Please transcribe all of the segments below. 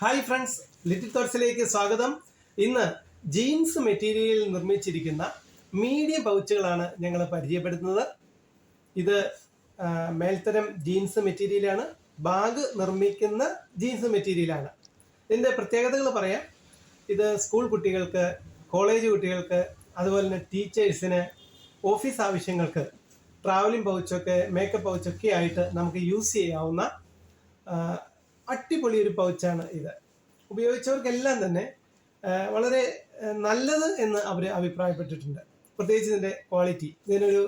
Hi friends little തോട്ട്സിലേക്ക് സ്വാഗതം. ഇന്ന് jeans മെറ്റീരിയലിൽ നിർമ്മിച്ചിരിക്കുന്ന മീഡിയ പൗച്ചുകളാണ് ഞങ്ങൾ പരിചയപ്പെടുത്തുന്നത്. ഇത് മേൽത്തരം ജീൻസ് മെറ്റീരിയലാണ് ബാഗ് നിർമ്മിക്കുന്ന ജീൻസ് മെറ്റീരിയലാണ് ഇതിന്റെ പ്രത്യേകതകൾ പറയാം. ഇത് സ്കൂൾ കുട്ടികൾക്ക് കോളേജ് കുട്ടികൾക്ക് അതുപോലെ തന്നെ ടീച്ചേഴ്സിന് ഓഫീസ് ആവശ്യങ്ങൾക്ക് ട്രാവലിംഗ് പൗച്ചൊക്കെ മേക്കപ്പ് പൗച്ചൊക്കെ ആയിട്ട് നമുക്ക് യൂസ് ചെയ്യാവുന്ന അടിപൊളി ഒരു പൗച്ചാണ് ഇത്. ഉപയോഗിച്ചവർക്കെല്ലാം തന്നെ വളരെ നല്ലത് എന്ന് അവർ അഭിപ്രായപ്പെട്ടിട്ടുണ്ട്. പ്രത്യേകിച്ച് ഇതിന്റെ ക്വാളിറ്റി. ഇതിനൊരു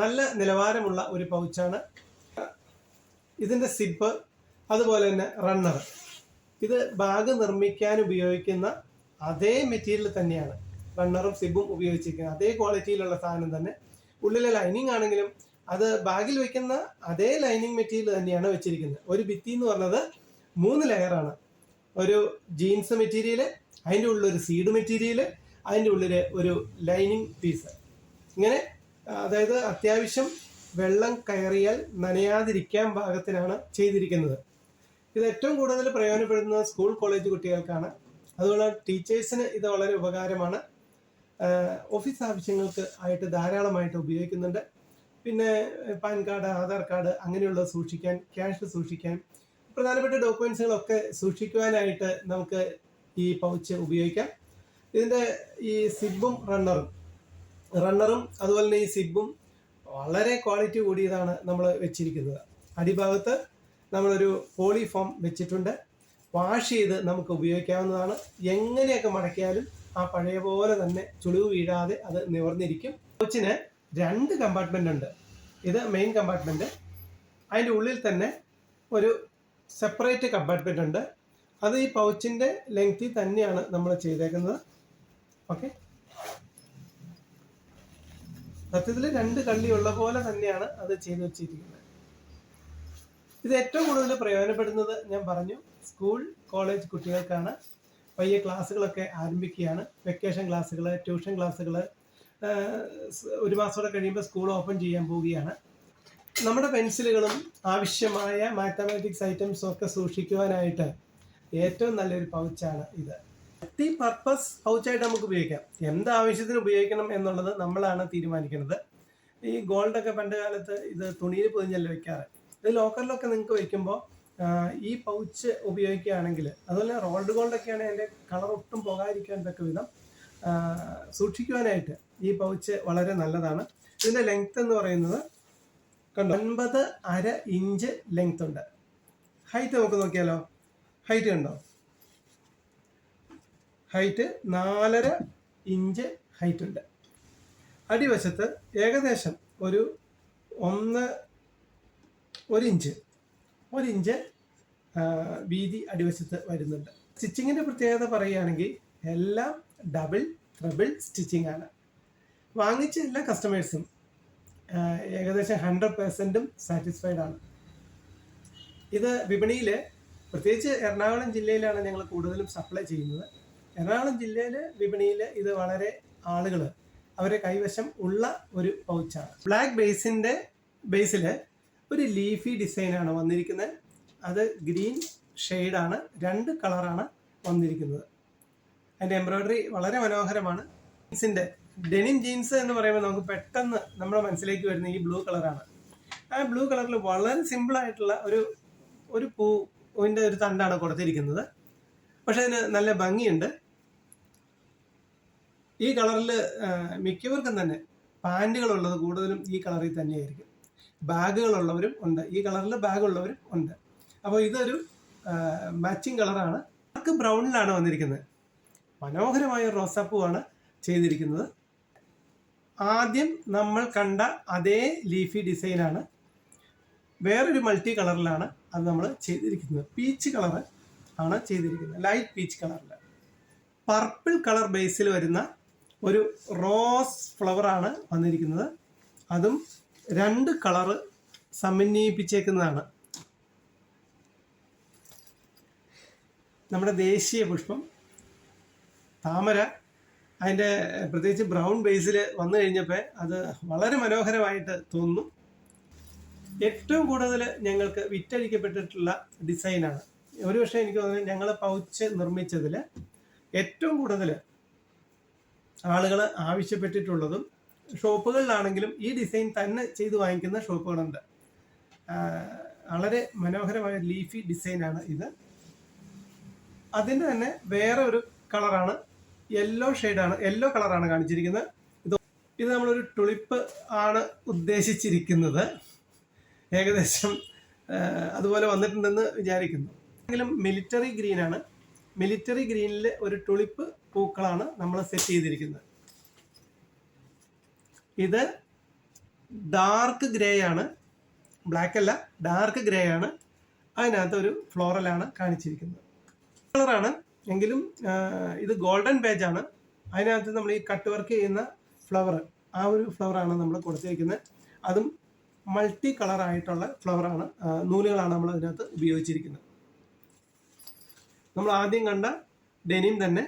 നല്ല നിലവാരമുള്ള ഒരു പൗച്ചാണ്. ഇതിന്റെ സിപ്പ് അതുപോലെ തന്നെ റണ്ണർ. ഇത് ബാഗ് നിർമ്മിക്കാൻ ഉപയോഗിക്കുന്ന അതേ മെറ്റീരിയൽ തന്നെയാണ്. റണ്ണറും സിബും ഉപയോഗിച്ചിരിക്കുന്നത്. അതേ ക്വാളിറ്റിയിലുള്ള സാധനം തന്നെ. ഉള്ളിലെ ലൈനിങ് ആണെങ്കിലും അത് ബാഗിൽ വെക്കുന്ന അതേ ലൈനിങ് മെറ്റീരിയൽ തന്നെയാണ് വെച്ചിരിക്കുന്നത്. ഒരു ഭിത്തി എന്ന് പറഞ്ഞത് മൂന്ന് ലെയറാണ് ഒരു ജീൻസ് മെറ്റീരിയൽ അതിന്റെ ഉള്ളിൽ ഒരു സീഡ് മെറ്റീരിയൽ അതിന്റെ ഉള്ളിൽ ഒരു ലൈനിങ് പീസ് ഇങ്ങനെ അതായത് അത്യാവശ്യം വെള്ളം കയറിയാൽ നനയാതിരിക്കാൻ ഭാഗത്തിനാണ് ചെയ്തിരിക്കുന്നത്. ഇത് ഏറ്റവും കൂടുതൽ പ്രയോജനപ്പെടുന്നത് സ്കൂൾ കോളേജ് കുട്ടികൾക്കാണ്. അതുപോലെ ടീച്ചേഴ്സിന് ഇത് വളരെ ഉപകാരമാണ്. ഓഫീസ് ആവശ്യങ്ങൾക്ക് ആയിട്ട് ധാരാളമായിട്ട് ഉപയോഗിക്കുന്നുണ്ട്. പിന്നെ പാൻ കാർഡ് ആധാർ കാർഡ് അങ്ങനെയുള്ളത് സൂക്ഷിക്കാൻ ക്യാഷ് സൂക്ഷിക്കാൻ പ്രധാനപ്പെട്ട ഡോക്യുമെന്റ്സുകളൊക്കെ സൂക്ഷിക്കുവാനായിട്ട് നമുക്ക് ഈ പൗച്ച് ഉപയോഗിക്കാം. ഇതിന്റെ ഈ സിബും റണ്ണറും റണ്ണറും അതുപോലെ തന്നെ ഈ സിബും വളരെ ക്വാളിറ്റി കൂടിയതാണ് നമ്മൾ വെച്ചിരിക്കുന്നത്. അടിഭാഗത്ത് നമ്മളൊരു പോളിഫോം വെച്ചിട്ടുണ്ട്. വാഷ് ചെയ്ത് നമുക്ക് ഉപയോഗിക്കാവുന്നതാണ്. എങ്ങനെയൊക്കെ മടക്കിയാലും ആ പഴയ പോലെ തന്നെ ചുളിവ് വീഴാതെ അത് നിവർന്നിരിക്കും. കോച്ചിന് രണ്ട് കമ്പാർട്ട്മെന്റ് ഉണ്ട്. ഇത് മെയിൻ കമ്പാർട്ട്മെന്റ് അതിന്റെ ഉള്ളിൽ തന്നെ ഒരു സെപ്പറേറ്റ് കമ്പാർട്ട്മെന്റ് ഉണ്ട്. അത് ഈ പൗച്ചിന്റെ ലെങ്ത്തിൽ തന്നെയാണ് നമ്മൾ ചെയ്തേക്കുന്നത്. ഓക്കെ. സത്യത്തിൽ രണ്ട് കള്ളി ഉള്ള പോലെ തന്നെയാണ് അത് ചെയ്തു വെച്ചിരിക്കുന്നത്. ഇത് ഏറ്റവും കൂടുതൽ പ്രയോജനപ്പെടുന്നത് ഞാൻ പറഞ്ഞു സ്കൂൾ കോളേജ് കുട്ടികൾക്കാണ്. പയ്യെ ക്ലാസ്സുകളൊക്കെ ആരംഭിക്കുകയാണ്. വെക്കേഷൻ ക്ലാസ്സുകൾ ട്യൂഷൻ ക്ലാസ്സുകൾ ഒരു മാസത്തോടെ കഴിയുമ്പോൾ സ്കൂൾ ഓപ്പൺ ചെയ്യാൻ പോവുകയാണ്. നമ്മുടെ പെൻസിലുകളും ആവശ്യമായ മാത്തമാറ്റിക്സ് ഐറ്റംസും ഒക്കെ സൂക്ഷിക്കുവാനായിട്ട് ഏറ്റവും നല്ലൊരു പൗച്ചാണ് ഇത്. മൾട്ടി പർപ്പസ് പൗച്ചായിട്ട് നമുക്ക് ഉപയോഗിക്കാം. എന്ത് ആവശ്യത്തിന് ഉപയോഗിക്കണം എന്നുള്ളത് നമ്മളാണ് തീരുമാനിക്കുന്നത്. ഈ ഗോൾഡൊക്കെ പണ്ട് കാലത്ത് ഇത് തുണിയിൽ പൊതിഞ്ഞല്ലേ വെക്കാറ്? ഇത് ലോക്കറിലൊക്കെ നിങ്ങൾക്ക് വെക്കുമ്പോൾ ഈ പൗച്ച് ഉപയോഗിക്കുകയാണെങ്കിൽ അതുപോലെ റോൾഡ് ഗോൾഡൊക്കെയാണ് അതിന്റെ കളർ ഒട്ടും പോകാതിരിക്കാൻ തക്ക വിധം സൂക്ഷിക്കുവാനായിട്ട് ഈ പൗച്ച് വളരെ നല്ലതാണ്. ഇതിന്റെ ലെങ്ത് എന്ന് പറയുന്നത് കണ്ടോ? ഒൻപത് അര ഇഞ്ച് ലെങ്ത് ഉണ്ട്. ഹൈറ്റ് നമുക്ക് നോക്കിയാലോ? ഹൈറ്റ് കണ്ടോ? ഹൈറ്റ് നാലര ഇഞ്ച് ഹൈറ്റ് ഉണ്ട്. അടിവശത്ത് ഏകദേശം ഒരു ഒന്ന് ഒരു ഇഞ്ച് ഒരു ഇഞ്ച് വീതി അടിവശത്ത് വരുന്നുണ്ട്. സ്റ്റിച്ചിങ്ങിന്റെ പ്രത്യേകത പറയുകയാണെങ്കിൽ എല്ലാം ഡബിൾ ട്രിബിൾ സ്റ്റിച്ചിങ് ആണ്. വാങ്ങിച്ച എല്ലാ കസ്റ്റമേഴ്സും ഏകദേശം ഹൺഡ്രഡ് പെർസെന്റും സാറ്റിസ്ഫൈഡ് ആണ്. ഇത് വിപണിയിൽ പ്രത്യേകിച്ച് എറണാകുളം ജില്ലയിലാണ് ഞങ്ങൾ കൂടുതലും സപ്ലൈ ചെയ്യുന്നത്. എറണാകുളം ജില്ലയിൽ വിപണിയിൽ ഇത് വളരെ ആളുകൾ അവരെ കൈവശം ഉള്ള ഒരു പൗച്ചാണ്. ബ്ലാക്ക് ബേസിന്റെ ബേസിൽ ഒരു ലീഫി ഡിസൈനാണ് വന്നിരിക്കുന്നത്. അത് ഗ്രീൻ ഷെയ്ഡാണ് രണ്ട് കളറാണ് വന്നിരിക്കുന്നത്. അതിന്റെ എംബ്രോയ്ഡറി വളരെ മനോഹരമാണ്. ജീൻസിന്റെ ഡെനിം ജീൻസ് എന്ന് പറയുമ്പോൾ നമുക്ക് പെട്ടെന്ന് നമ്മുടെ മനസ്സിലേക്ക് വരുന്ന ഈ ബ്ലൂ കളറാണ് ആ ബ്ലൂ കളറിൽ വളരെ സിമ്പിൾ ആയിട്ടുള്ള ഒരു ഒരു പൂവിന്റെ ഒരു തണ്ടാണ് കൊടുത്തിരിക്കുന്നത്. പക്ഷെ അതിന് നല്ല ഭംഗിയുണ്ട്. ഈ കളറിൽ മിക്കവർക്കും തന്നെ പാന്റുകളുള്ളത് കൂടുതലും ഈ കളറിൽ തന്നെയായിരിക്കും. ബാഗുകളുള്ളവരും ഉണ്ട്. ഈ കളറിൽ ബാഗുള്ളവരും ഉണ്ട്. അപ്പോൾ ഇതൊരു മാച്ചിങ് കളറാണ് ബ്രൗണിലാണ് വന്നിരിക്കുന്നത്. മനോഹരമായ റോസാപ്പൂവാണ് ചെയ്തിരിക്കുന്നത്. ആദ്യം നമ്മൾ കണ്ട അതേ ലീഫി ഡിസൈനാണ് വേറൊരു മൾട്ടി കളറിലാണ് അത് നമ്മൾ ചെയ്തിരിക്കുന്നത്. പീച്ച് കളർ ആണ് ചെയ്തിരിക്കുന്നത്. ലൈറ്റ് പീച്ച് കളറിൽ പർപ്പിൾ കളർ ബേസിൽ വരുന്ന ഒരു റോസ് ഫ്ലവറാണ് വന്നിരിക്കുന്നത്. അതും രണ്ട് കളറ് സമന്വയിപ്പിച്ചേക്കുന്നതാണ്. നമ്മുടെ ദേശീയ പുഷ്പം താമര അതിന്റെ പ്രത്യേകിച്ച് ബ്രൗൺ ബേസിൽ വന്നു കഴിഞ്ഞപ്പോൾ അത് വളരെ മനോഹരമായിട്ട് തോന്നുന്നു. ഏറ്റവും കൂടുതൽ ഞങ്ങൾക്ക് വിറ്റഴിക്കപ്പെട്ടിട്ടുള്ള ഡിസൈനാണ്. ഒരു ഒരുപക്ഷെ എനിക്ക് തോന്നുന്നത് ഞങ്ങൾ പൗച്ച് നിർമ്മിച്ചതിൽ ഏറ്റവും കൂടുതൽ ആളുകൾ ആവശ്യപ്പെട്ടിട്ടുള്ളതും ഷോപ്പുകളിലാണെങ്കിലും ഈ ഡിസൈൻ തന്നെ ചെയ്ത് വാങ്ങിക്കുന്ന ഷോപ്പുകളുണ്ട്. വളരെ മനോഹരമായ ലീഫി ഡിസൈനാണ് ഇത്. അതിന്റെ തന്നെ വേറെ ഒരു കളറാണ് യെല്ലോ ഷെയ്ഡാണ് യെല്ലോ കളറാണ് കാണിച്ചിരിക്കുന്നത്. ഇത് ഇത് നമ്മളൊരു ടുളിപ്പ് ആണ് ഉദ്ദേശിച്ചിരിക്കുന്നത്. ഏകദേശം അതുപോലെ വന്നിട്ടുണ്ടെന്ന് വിചാരിക്കുന്നു. എങ്കിലും മിലിറ്ററി ഗ്രീനാണ് മിലിറ്ററി ഗ്രീനിൽ ഒരു ടുളിപ്പ് പൂക്കളാണ് നമ്മൾ സെറ്റ് ചെയ്തിരിക്കുന്നത്. ഇത് ഡാർക്ക് ഗ്രേ ആണ്. ബ്ലാക്ക് അല്ല ഡാർക്ക് ഗ്രേ ആണ്. അതിനകത്ത് ഒരു ഫ്ലോറലാണ് കാണിച്ചിരിക്കുന്നത്. കളറാണ് എങ്കിലും ഇത് ഗോൾഡൻ പേജ് ആണ്. അതിനകത്ത് നമ്മൾ ഈ കട്ട് വർക്ക് ചെയ്യുന്ന ഫ്ലവർ ആ ഒരു ഫ്ലവറാണ് നമ്മൾ കൊടുത്തിരിക്കുന്നത് അതും മൾട്ടി കളർ ആയിട്ടുള്ള ഫ്ലവറാണ് നൂലുകളാണ് നമ്മൾ അതിനകത്ത് ഉപയോഗിച്ചിരിക്കുന്നത്. നമ്മൾ ആദ്യം കണ്ട ഡെനിം തന്നെ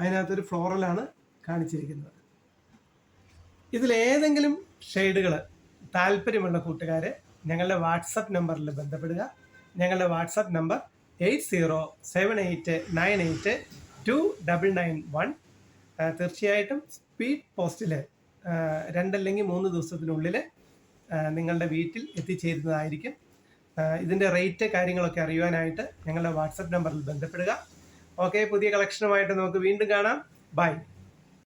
അതിനകത്തൊരു ഫ്ലോറലാണ് കാണിച്ചിരിക്കുന്നത്. ഇതിലേതെങ്കിലും ഷെയ്ഡുകൾ താല്പര്യമുള്ള കൂട്ടുകാരെ ഞങ്ങളുടെ വാട്സപ്പ് നമ്പറിൽ ബന്ധപ്പെടുക. ഞങ്ങളുടെ WhatsApp number eight zero seven eight nine eight two double nine one. തീർച്ചയായിട്ടും സ്പീഡ് പോസ്റ്റിൽ രണ്ടല്ലെങ്കിൽ മൂന്ന് ദിവസത്തിനുള്ളിൽ നിങ്ങളുടെ വീട്ടിൽ എത്തിച്ചേരുന്നതായിരിക്കും. ഇതിന്റെ റേറ്റ് കാര്യങ്ങളൊക്കെ അറിയുവാനായിട്ട് ഞങ്ങളുടെ വാട്സപ്പ് നമ്പറിൽ ബന്ധപ്പെടുക. ഓക്കെ പുതിയ കളക്ഷനുമായിട്ട് നമുക്ക് വീണ്ടും കാണാം. ബൈ.